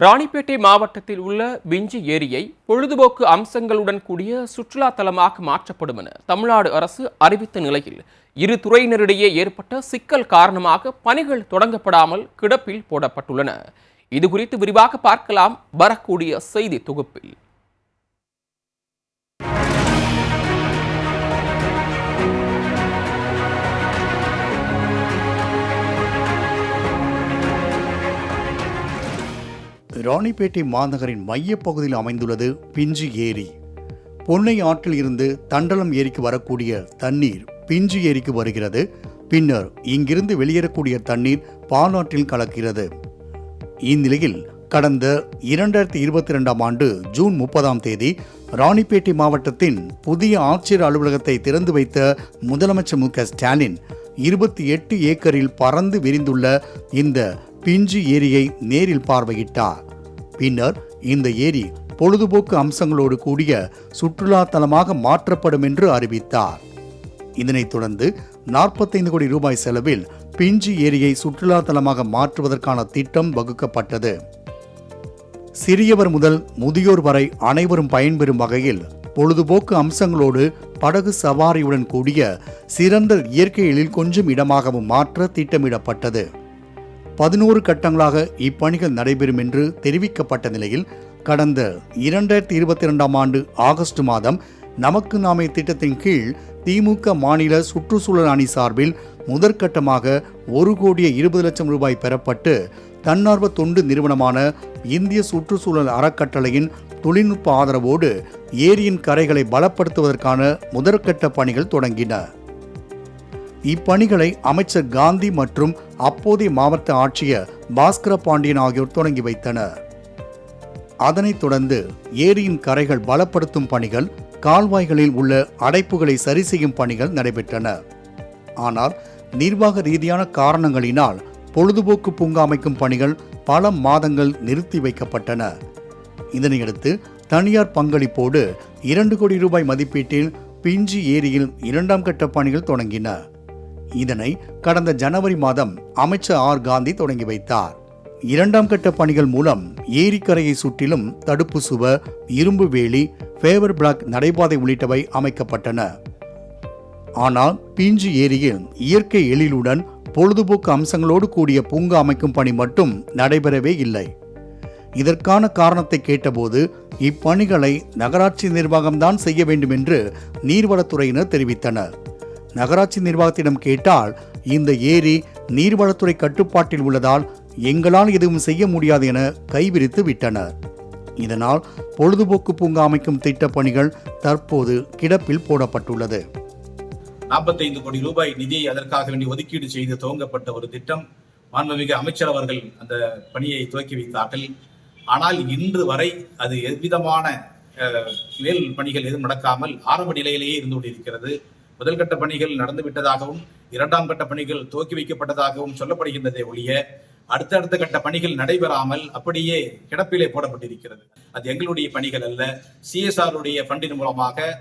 ராணிப்பேட்டை மாவட்டத்தில் உள்ள பிஞ்சி ஏரியை பொழுதுபோக்கு அம்சங்களுடன் கூடிய சுற்றுலா தலமாக மாற்றப்படும் என தமிழ்நாடு அரசு அறிவித்த நிலையில் இரு துறையினரிடையே ஏற்பட்ட சிக்கல் காரணமாக பணிகள் தொடங்கப்படாமல் கிடப்பில் போடப்பட்டுள்ளன. இது குறித்து விரிவாக பார்க்கலாம் வரக்கூடிய செய்தி தொகுப்பில். ராணிப்பேட்டை மாநகரின் மையப்பகுதியில் அமைந்துள்ளது பிஞ்சு ஏரி. பொன்னை ஆற்றில் இருந்து தண்டலம் ஏரிக்கு வரக்கூடிய தண்ணீர் பிஞ்சு ஏரிக்கு வருகிறது. பின்னர் இங்கிருந்து வெளியேறக்கூடிய தண்ணீர் பாலாற்றில் கலக்கிறது. இந்நிலையில் கடந்த இரண்டாயிரத்தி இருபத்தி ரெண்டாம் ஆண்டு ஜூன் முப்பதாம் தேதி ராணிப்பேட்டை மாவட்டத்தின் புதிய ஆட்சியர் அலுவலகத்தை திறந்து வைத்த முதலமைச்சர் மு க ஸ்டாலின் இருபத்தி எட்டு ஏக்கரில் பறந்து விரிந்துள்ள இந்த பிஞ்சு ஏரியை நேரில் பார்வையிட்டார். பின்னர் இந்த ஏரி பொழுதுபோக்கு அம்சங்களோடு கூடிய சுற்றுலா தலமாக மாற்றப்படும் என்று அறிவித்தார். இதனைத் தொடர்ந்து நாற்பத்தைந்து கோடி ரூபாய் செலவில் பிஞ்சு ஏரியை சுற்றுலா தலமாக மாற்றுவதற்கான திட்டம் வகுக்கப்பட்டது. சிறியவர் முதல் முதியோர் வரை அனைவரும் பயன்பெறும் வகையில் பொழுதுபோக்கு அம்சங்களோடு படகு சவாரியுடன் கூடிய சிறந்த இயற்கை எழில் கொஞ்சம் இடமாகவும் மாற்ற திட்டமிடப்பட்டது. பதினோரு கட்டங்களாக இப்பணிகள் நடைபெறும் என்று தெரிவிக்கப்பட்ட நிலையில் கடந்த இரண்டாயிரத்தி இருபத்தி இரண்டாம் ஆண்டு ஆகஸ்ட் மாதம் நமக்கு நாமே திட்டத்தின் கீழ் திமுக மாநில சுற்றுச்சூழல் அணி சார்பில் முதற்கட்டமாக ஒரு கோடியே இருபது லட்சம் ரூபாய் பெறப்பட்டு தன்னார்வ தொண்டு நிறுவனமான இந்திய சுற்றுச்சூழல் அறக்கட்டளையின் தொழில்நுட்ப ஆதரவோடு ஏரியின் கரைகளை பலப்படுத்துவதற்கான முதற்கட்ட பணிகள் தொடங்கின. இப்பணிகளை அமைச்சர் காந்தி மற்றும் அப்போதைய மாவட்ட ஆட்சியர் பாஸ்கர பாண்டியன் ஆகியோர் தொடங்கி வைத்தனர். அதனைத் தொடர்ந்து ஏரியின் கரைகள் பலப்படுத்தும் பணிகள் கால்வாய்களில் உள்ள அடைப்புகளை சரி செய்யும் பணிகள் நடைபெற்றன. ஆனால் நிர்வாக ரீதியான காரணங்களினால் பொழுதுபோக்கு பூங்கா அமைக்கும் பணிகள் பல மாதங்கள் நிறுத்தி வைக்கப்பட்டன. இதனையடுத்து தனியார் பங்களிப்போடு இரண்டு கோடி ரூபாய் மதிப்பீட்டில் பிஞ்சி ஏரியில் இரண்டாம் கட்ட பணிகள் தொடங்கின. இதனை கடந்த ஜனவரி மாதம் அமைச்சர் ஆர் காந்தி தொடங்கி வைத்தார். இரண்டாம் கட்ட பணிகள் மூலம் ஏரிக்கரையை சுற்றிலும் தடுப்பு சுவர் இரும்பு வேலி ஃபேவர் பிளாக் நடைபாதை உள்ளிட்டவை அமைக்கப்பட்டன. ஆனால் பிஞ்சு ஏரியில் இயற்கை எழிலுடன் பொழுதுபோக்கு அம்சங்களோடு கூடிய பூங்கா அமைக்கும் பணி மட்டும் நடைபெறவே இல்லை. இதற்கான காரணத்தை கேட்டபோது இப்பணிகளை நகராட்சி நிர்வாகம்தான் செய்ய வேண்டும் என்று நீர்வளத்துறையினர் தெரிவித்தனர். நகராட்சி நிர்வாகத்திடம் கேட்டால் இந்த ஏரி நீர்வளத்துறை கட்டுப்பாட்டில் உள்ளதால் எங்களால் எதுவும் செய்ய முடியாது என கைவிரித்து விட்டனர். இதனால் பொழுதுபோக்கு பூங்கா அமைக்கும் திட்டப் பணிகள் தற்போது கிடப்பில் போடப்பட்டுள்ளது. நாற்பத்தைந்து கோடி ரூபாய் நிதியை அதற்காக வேண்டி ஒதுக்கீடு செய்து துவங்கப்பட்ட ஒரு திட்டம் மாண்புமிகு அமைச்சர் அவர்கள் அந்த பணியை துவக்கி வைத்தார்கள். ஆனால் இன்று வரை அது எவ்விதமான அஹ், மேல் பணிகள் எதுவும் நடக்காமல் ஆரம்ப நிலையிலேயே இருந்து கொண்டிருக்கிறது. முதல் கட்ட பணிகள் நடந்து விட்டதாகவும் இரண்டாம் கட்ட பணிகள் துவக்கி வைக்கப்பட்டதாகவும் சொல்லப்படுகின்றதே ஒழிய அடுத்தடுத்த கட்ட பணிகள் நடைபெறாமல் அப்படியே கிடப்பிலே போடப்பட்டிருக்கிறது. அது எங்களுடைய பணிகள் அல்ல. சிஎஸ்ஆர் உடைய ஃபண்டின் மூலமாக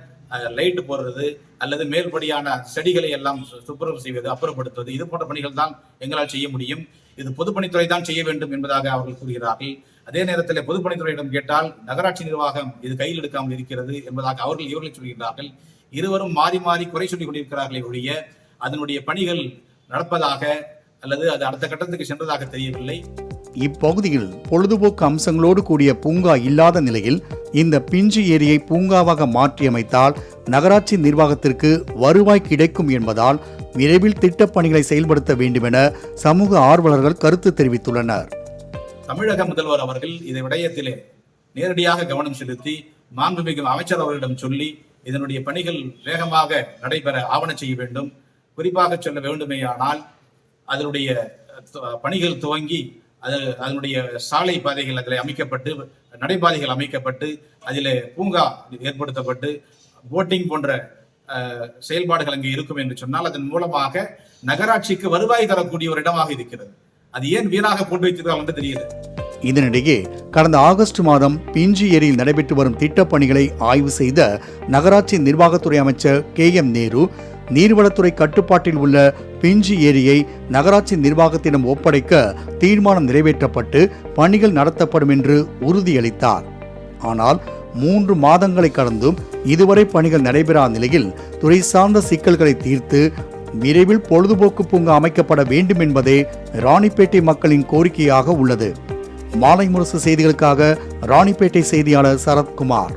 லைட் போடுறது அல்லது மேல்படியான செடிகளை எல்லாம் சு- துப்புரவு செய்வது அப்புறப்படுத்துவது இது போன்ற பணிகள் தான் எங்களால் செய்ய முடியும். இது பொதுப்பணித்துறை தான் செய்ய வேண்டும் என்பதாக அவர்கள் கூறுகிறார்கள். அதே நேரத்தில் பொதுப்பணித்துறையிடம் கேட்டால் நகராட்சி நிர்வாகம் இது கையில் எடுக்காமல் இருக்கிறது என்பதாக அவர்கள் இவர்கள் சொல்கிறார்கள் இருவரும் மாறி மாறி குறை சொல்லிக் கொண்டிருக்கிறார்களே ஒழிய அதனுடைய பணிகள் நடப்பதாக அல்லது அது அடுத்த கட்டத்துக்கு சென்றதாக தெரியவில்லை. இப்பகுதியில் பொழுதுபோக்கு அம்சங்களோடு கூடிய பூங்கா இல்லாத நிலையில் இந்த பிஞ்சு ஏரியை பூங்காவாக மாற்றியமைத்தால் நகராட்சி நிர்வாகத்திற்கு வருவாய் கிடைக்கும் என்பதால் விரைவில் திட்டப் பணிகளை செயல்படுத்த வேண்டுமென சமூக ஆர்வலர்கள் கருத்து தெரிவித்துள்ளனர். தமிழக முதல்வர் அவர்கள் இந்த விடயத்திலே நேரடியாக கவனம் செலுத்தி மாண்புமிகு அமைச்சர் அவர்களிடம் சொல்லி இதனுடைய பணிகள் வேகமாக நடைபெற ஆவண செய்ய வேண்டும். குறிப்பாக சொல்ல வேண்டுமேயானால் அதனுடைய பணிகள் துவங்கி அது அதனுடைய சாலை பாதைகள் அதில் அமைக்கப்பட்டு நடைபாதைகள் அமைக்கப்பட்டு அதில் பூங்கா ஏற்படுத்தப்பட்டு போட்டிங் போன்ற செயல்பாடுகள் அங்கே இருக்கும் என்று சொன்னால் அதன் மூலமாக நகராட்சிக்கு வருவாய் தரக்கூடிய ஒரு இடமாக இருக்கிறது. அது ஏன் வீணாக போட்டு வைத்திருக்காங்க என்று தெரியுது இதனிடையே கடந்த ஆகஸ்ட் மாதம் பிஞ்சி ஏரியில் நடைபெற்று வரும் திட்டப்பணிகளை ஆய்வு செய்த நகராட்சி நிர்வாகத்துறை அமைச்சர் கே எம் நேரு நீர்வளத்துறை கட்டுப்பாட்டில் உள்ள பிஞ்சி ஏரியை நகராட்சி நிர்வாகத்திடம் ஒப்படைக்க தீர்மானம் நிறைவேற்றப்பட்டு பணிகள் நடத்தப்படும் என்று உறுதியளித்தார். ஆனால் மூன்று மாதங்களை கடந்தும் இதுவரை பணிகள் நடைபெறாத நிலையில் துறை சார்ந்த சிக்கல்களை தீர்த்து விரைவில் பொழுதுபோக்கு பூங்கா அமைக்கப்பட வேண்டும் என்பதே ராணிப்பேட்டை மக்களின் கோரிக்கையாக உள்ளது. மாலை முரசு செய்திகளுக்காக ராணிப்பேட்டை செய்தியாளர் சரத்குமார்.